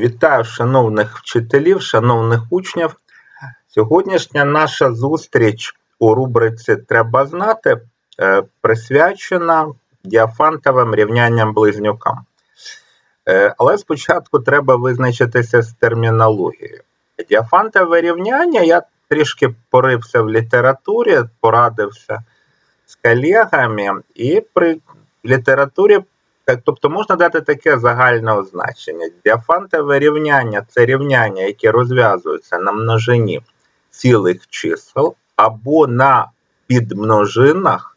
Вітаю шановних вчителів, шановних учнів. Сьогоднішня наша зустріч у рубриці Треба знати е, присвячена діафантовим рівнянням близнюкам. Е, Але спочатку треба визначитися з термінологією. Діафантове рівняння я трішки порився в літературі, порадився з колегами, і при літературі так, Тобто можна дати таке загальне означення. Діафантове рівняння це рівняння, яке розв'язується на множині цілих чисел або на підмножинах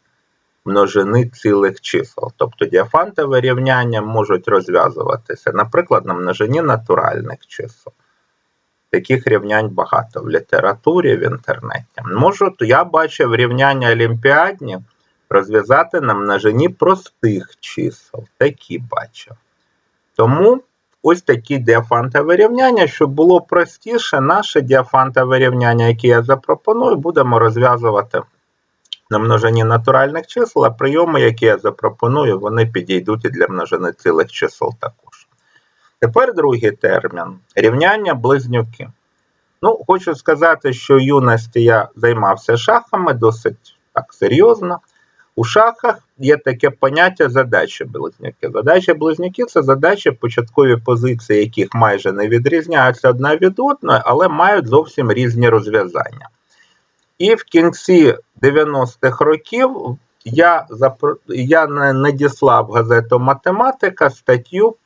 множини цілих чисел. Тобто діафантове рівняння можуть розв'язуватися, наприклад, на множині натуральних чисел. Таких рівнянь багато в літературі, в інтернеті. Можу, я бачив рівняння олімпіадні розв'язати на множині простих чисел. Такі бачив. Тому ось такі діафантові рівняння, щоб було простіше, наше діафантове рівняння, яке я запропоную, будемо розв'язувати на множині натуральних чисел, а прийоми, які я запропоную, вони підійдуть і для множини цілих чисел також. Тепер другий термін рівняння близнюки. Ну, хочу сказати, що в юності я займався шахами досить так серйозно. У шахах є таке поняття задачі близнюки. Задачі близнюки це задачі, початкові позиції, яких майже не відрізняються одна від одної, але мають зовсім різні розв'язання. І в кінці 90-х років я запро... я надіслав газету Математика статтю,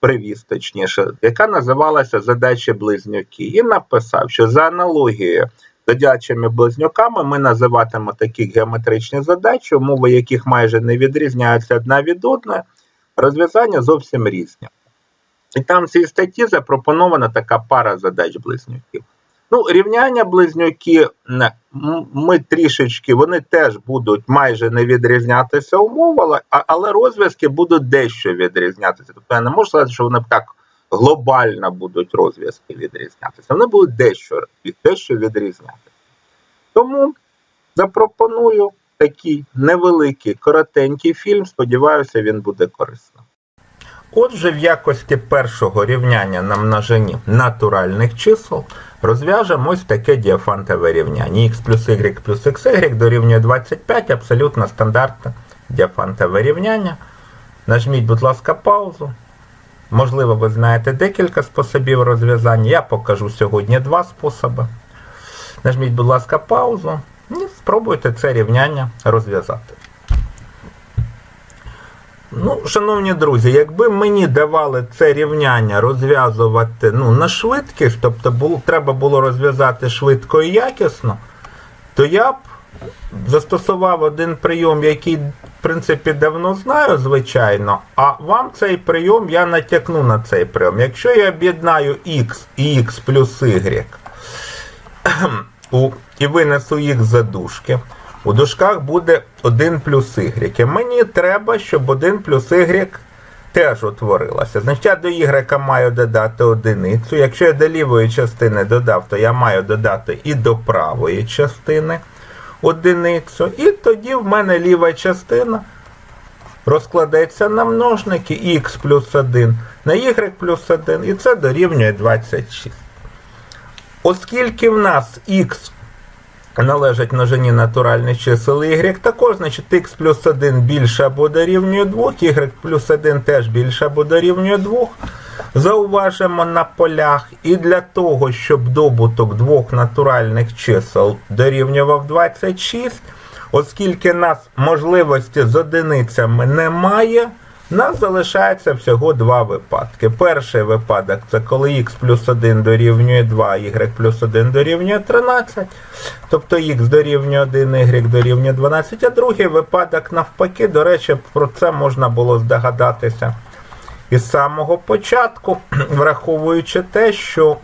привіз точніше, яка називалася Задачі близнюки, і написав, що за аналогією Задачами близнюками ми називатимемо такі геометричні задачі, умови яких майже не відрізняються одна від одної, розв'язання зовсім різні. І там в цій статті запропонована така пара задач близнюків. Ну, рівняння близнюки ми трішечки, вони теж будуть майже не відрізнятися умови, але розв'язки будуть дещо відрізнятися. Тобто я не можу сказати, що вони так глобально будуть розв'язки відрізнятися. Вони будуть дещо, дещо відрізнятися. Тому запропоную такий невеликий, коротенький фільм. Сподіваюся, він буде корисним. Отже, в якості першого рівняння на множині натуральних чисел розв'яжемо ось таке діафантове рівняння. х плюс y плюс xy дорівнює 25, абсолютно стандартне діафантове рівняння. Нажміть, будь ласка, паузу. Можливо, ви знаєте декілька способів розв'язання. Я покажу сьогодні два способи. Нажміть, будь ласка, паузу і спробуйте це рівняння розв'язати. Ну, Шановні друзі, якби мені давали це рівняння розв'язувати ну, на швидкість, тобто було, треба було розв'язати швидко і якісно, то я б застосував один прийом, який, в принципі, давно знаю, звичайно, а вам цей прийом я натякну на цей прийом. Якщо я об'єднаю x і x плюс y і винесу x за дужки, у дужках буде 1 плюс y. І мені треба, щоб 1 плюс y теж утворилося. Значить, я до y маю додати одиницю. Якщо я до лівої частини додав, то я маю додати і до правої частини одиницю. І тоді в мене ліва частина розкладеться на множники х плюс 1 на y плюс 1, і це дорівнює 26. Оскільки в нас х належать множині натуральних чисел y, також, значить, х плюс 1 більше або дорівнює 2, y плюс 1 теж більше або дорівнює 2. Зауважимо на полях, і для того, щоб добуток двох натуральних чисел дорівнював 26, оскільки нас можливості з одиницями немає, нас залишається всього два випадки. Перший випадок це коли х плюс 1 дорівнює 2, y плюс 1 дорівнює 13, тобто х дорівнює 1, y дорівнює 12, а другий випадок навпаки, до речі, про це можна було здогадатися із самого початку, враховуючи те, що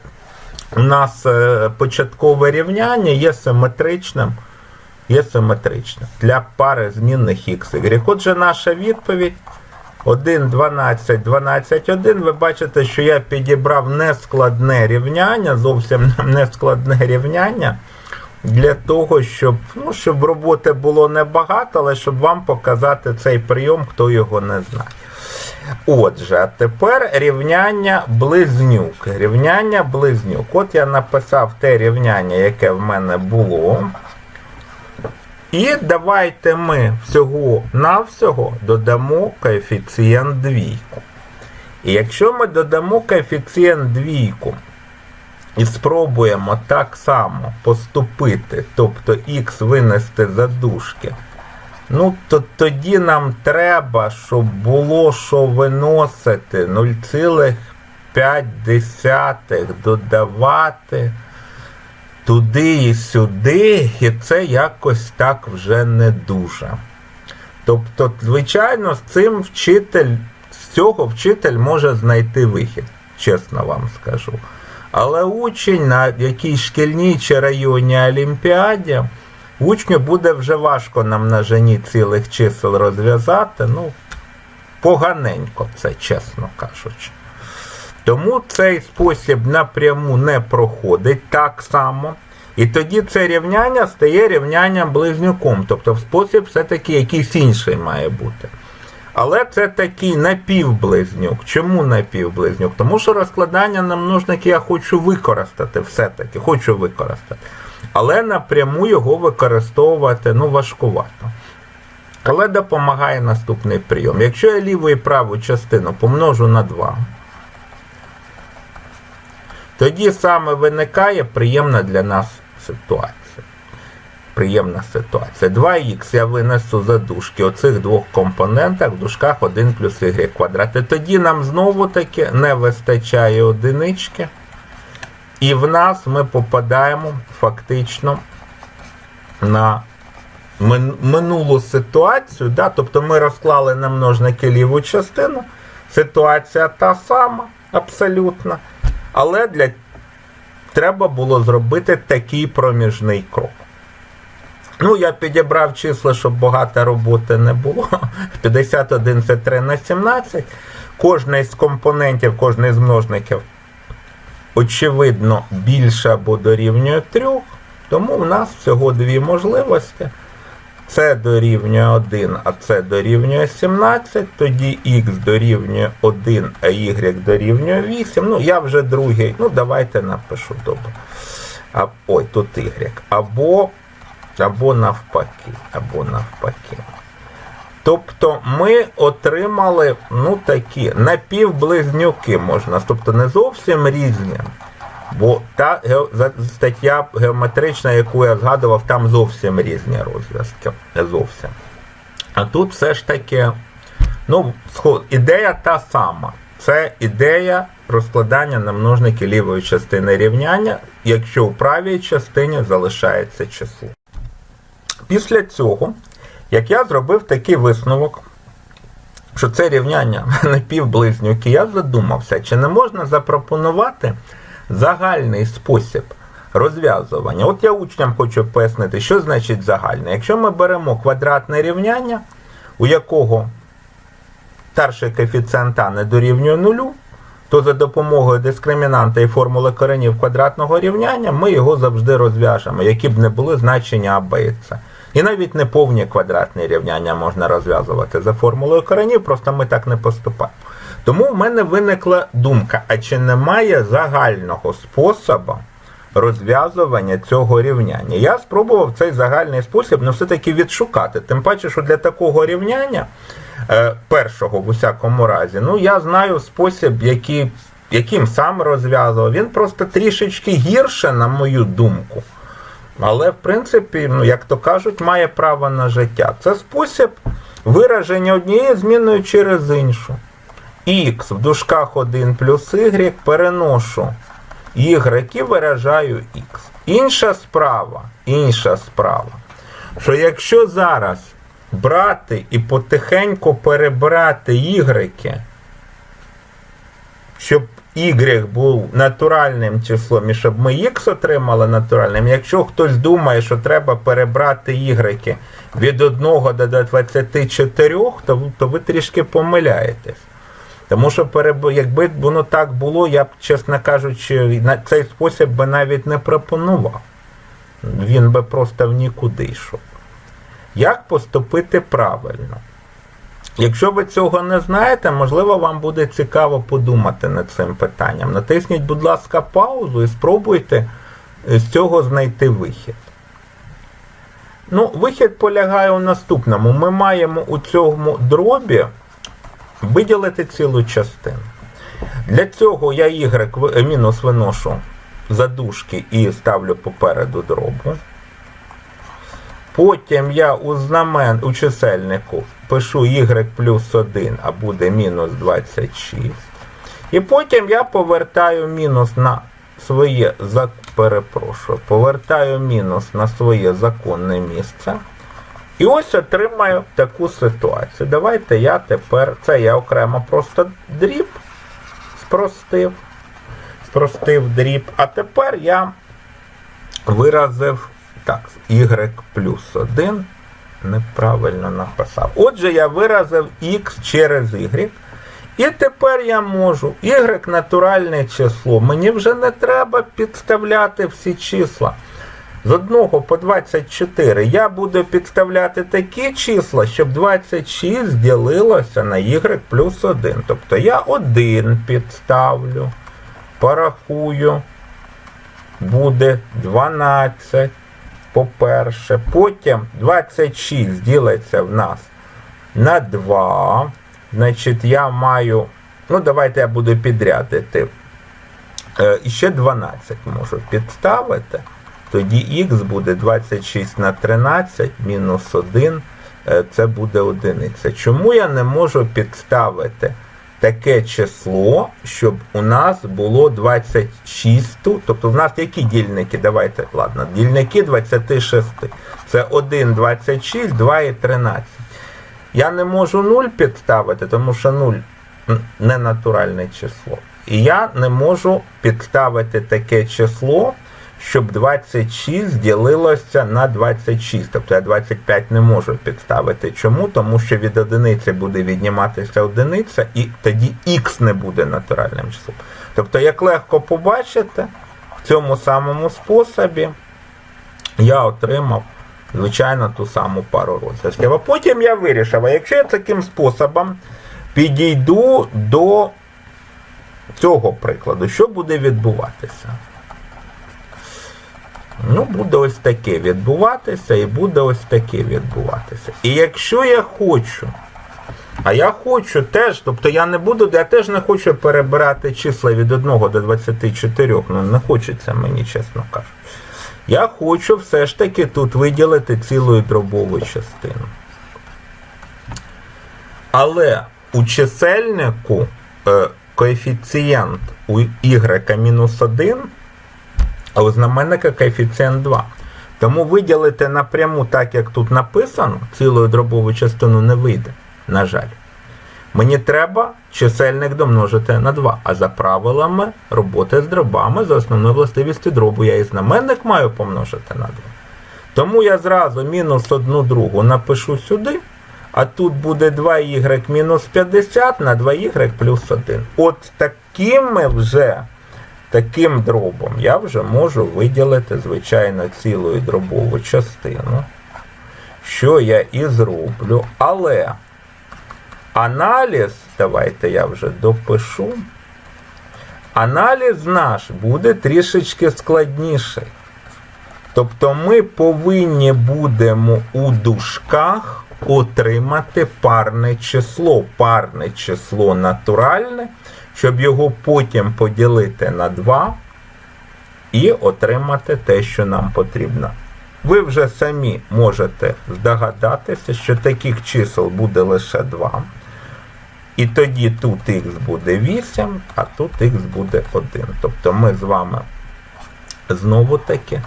у нас е, початкове рівняння є симетричним є симетричним для пари змінних x, y. Отже, наша відповідь 1, 12, 12, 1. Ви бачите, що я підібрав нескладне рівняння, зовсім нескладне рівняння. Для того, щоб ну, щоб роботи було небагато, але щоб вам показати цей прийом, хто його не знає. Отже, а тепер рівняння близнюк. Рівняння близнюк. От я написав те рівняння, яке в мене було. І давайте ми всього-навсього додамо коефіцієнт двійку. І якщо ми додамо коефіцієнт двійку і спробуємо так само поступити, тобто х винести за дужки, ну то тоді нам треба, щоб було що виносити 0,5 додавати туди і сюди, і це якось так вже не дуже. Тобто, звичайно, з цим вчитель, з цього вчитель може знайти вихід, чесно вам скажу. Але учень на якійсь шкільній чи районній олімпіаді, учню буде вже важко на множині цілих чисел розв'язати. Ну, поганенько це, чесно кажучи. Тому цей спосіб напряму не проходить так само. І тоді це рівняння стає рівнянням близнюком. Тобто спосіб все-таки якийсь інший має бути. Але це такий напівблизнюк. Чому напівблизнюк? Тому що розкладання на множники я хочу використати все-таки, хочу використати. Але напряму його використовувати ну, важкувато. Але допомагає наступний прийом. Якщо я ліву і праву частину помножу на 2, тоді саме виникає приємна для нас ситуація. Приємна ситуація. 2х я винесу за дужки оцих двох компонентах в дужках 1 плюс y квадрат. І тоді нам знову таки не вистачає одинички. І в нас ми попадаємо фактично на минулу ситуацію. Да? Тобто ми розклали на множники ліву частину. Ситуація та сама, абсолютно. Але для треба було зробити такий проміжний крок. Ну, я підібрав числа, щоб багато роботи не було. 51 це 3 на 17. Кожний з компонентів, кожний з множників, очевидно, більше або дорівнює 3. Тому в нас всього дві можливості. Це дорівнює 1, а це дорівнює 17, тоді х дорівнює 1, а y дорівнює 8. Ну, я вже другий. Ну, давайте напишу добре. А, Ой, тут y. Або, або навпаки. Або навпаки. Тобто ми отримали ну, такі напівблизнюки можна, тобто не зовсім різні. Бо та стаття геометрична, яку я згадував, там зовсім різні розв'язки. Зовсім. А тут все ж таки, ну, ідея та сама. Це ідея розкладання на множники лівої частини рівняння, якщо у правій частині залишається число. Після цього, як я зробив такий висновок, що це рівняння напівблизнюки, я задумався, чи не можна запропонувати загальний спосіб розв'язування. От я учням хочу пояснити, що значить загальне. Якщо ми беремо квадратне рівняння, у якого старший коефіцієнт не дорівнює нулю, то за допомогою дискримінанта і формули коренів квадратного рівняння ми його завжди розв'яжемо, які б не були значення А, Б і С. І навіть неповні квадратні рівняння можна розв'язувати за формулою коренів, просто ми так не поступаємо. Тому в мене виникла думка: а чи немає загального способу розв'язування цього рівняння? Я спробував цей загальний спосіб ну, все-таки відшукати. Тим паче, що для такого рівняння, першого в усякому разі, ну я знаю спосіб, який, яким сам розв'язував. Він просто трішечки гірше, на мою думку. Але, в принципі, ну, як то кажуть, має право на життя. Це спосіб вираження однієї зміною через іншу х в дужках 1 плюс y переношу y і виражаю х. Інша справа, інша справа, що якщо зараз брати і потихеньку перебрати y, щоб y був натуральним числом і щоб ми х отримали натуральним, якщо хтось думає, що треба перебрати y від 1 до 24, то, то ви трішки помиляєтесь. Тому що, якби воно так було, я б, чесно кажучи, на цей спосіб би навіть не пропонував. Він би просто в нікуди йшов. Як поступити правильно? Якщо ви цього не знаєте, можливо, вам буде цікаво подумати над цим питанням. Натисніть, будь ласка, паузу і спробуйте з цього знайти вихід. Ну, вихід полягає у наступному. Ми маємо у цьому дробі виділити цілу частину. Для цього я y в- мінус виношу задушки і ставлю попереду дробу. Потім я у знамен у чисельнику пишу y плюс 1, а буде мінус 26. І потім я повертаю мінус на своє перепрошую, повертаю мінус на своє законне місце. І ось отримаю таку ситуацію. Давайте я тепер, це я окремо просто дріб спростив, спростив дріб, а тепер я виразив так, y плюс 1. Неправильно написав. Отже, я виразив x через y. І тепер я можу y натуральне число. Мені вже не треба підставляти всі числа. З 1 по 24 я буду підставляти такі числа, щоб 26 ділилося на y плюс 1. Тобто я 1 підставлю, порахую, буде 12 по-перше. Потім 26 ділиться в нас на 2. Значить, я маю. Ну, давайте я буду підрядити. Е, і ще 12 можу підставити. Тоді х буде 26 на 13 мінус 1. е, Це буде одиниця. Чому я не можу підставити таке число, щоб у нас було 26? Тобто в нас які дільники? Давайте, ладно, дільники 26. Це 1, 26, 2 і 13. Я не можу 0 підставити, тому що 0 не натуральне число. І я не можу підставити таке число, щоб 26 ділилося на 26. Тобто я 25 не можу підставити. Чому? Тому що від одиниці буде відніматися одиниця, і тоді х не буде натуральним числом. Тобто, як легко побачите, в цьому самому способі я отримав, звичайно, ту саму пару розв'язків. А потім я вирішив, а якщо я таким способом підійду до цього прикладу, що буде відбуватися? Ну, буде ось таке відбуватися, і буде ось таке відбуватися. І якщо я хочу, а я хочу теж, тобто я не буду, я теж не хочу перебирати числа від 1 до 24, ну не хочеться мені, чесно кажучи. Я хочу все ж таки тут виділити цілу дробову частину. Але у чисельнику е, коефіцієнт у y мінус 1, а у знаменника коефіцієнт 2. Тому виділити напряму, так як тут написано, цілу дробову частину не вийде, на жаль. Мені треба чисельник домножити на 2. А за правилами роботи з дробами за основною властивістю дробу я і знаменник маю помножити на 2. Тому я зразу мінус 1 другу напишу сюди, а тут буде 2y мінус 50 на 2y плюс 1. От такими вже, таким дробом я вже можу виділити, звичайно, цілу дробову частину. Що я і зроблю. Але аналіз, давайте я вже допишу. Аналіз наш буде трішечки складніший. Тобто ми повинні будемо у дужках отримати парне число. Парне число натуральне, щоб його потім поділити на 2 і отримати те, що нам потрібно. Ви вже самі можете здогадатися, що таких чисел буде лише 2. І тоді тут х буде 8, а тут х буде 1. Тобто ми з вами знову таки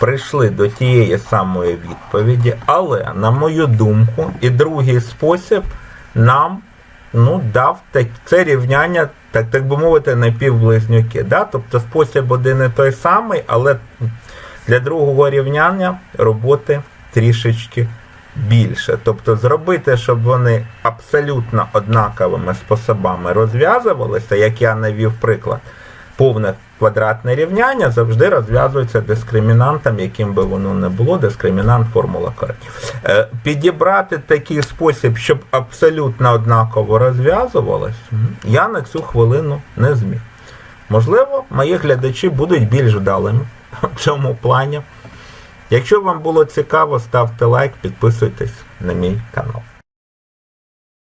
прийшли до тієї самої відповіді, але, на мою думку, і другий спосіб нам ну, дав це рівняння, так, так би мовити, напівблизнюки. Да? Тобто спосіб один і той самий, але для другого рівняння роботи трішечки більше. Тобто зробити, щоб вони абсолютно однаковими способами розв'язувалися, як я навів приклад, повне квадратне рівняння завжди розв'язується дискримінантом, яким би воно не було, дискримінант формула коренів. Е, Підібрати такий спосіб, щоб абсолютно однаково розв'язувалось, я на цю хвилину не зміг. Можливо, мої глядачі будуть більш вдалими в цьому плані. Якщо вам було цікаво, ставте лайк, підписуйтесь на мій канал.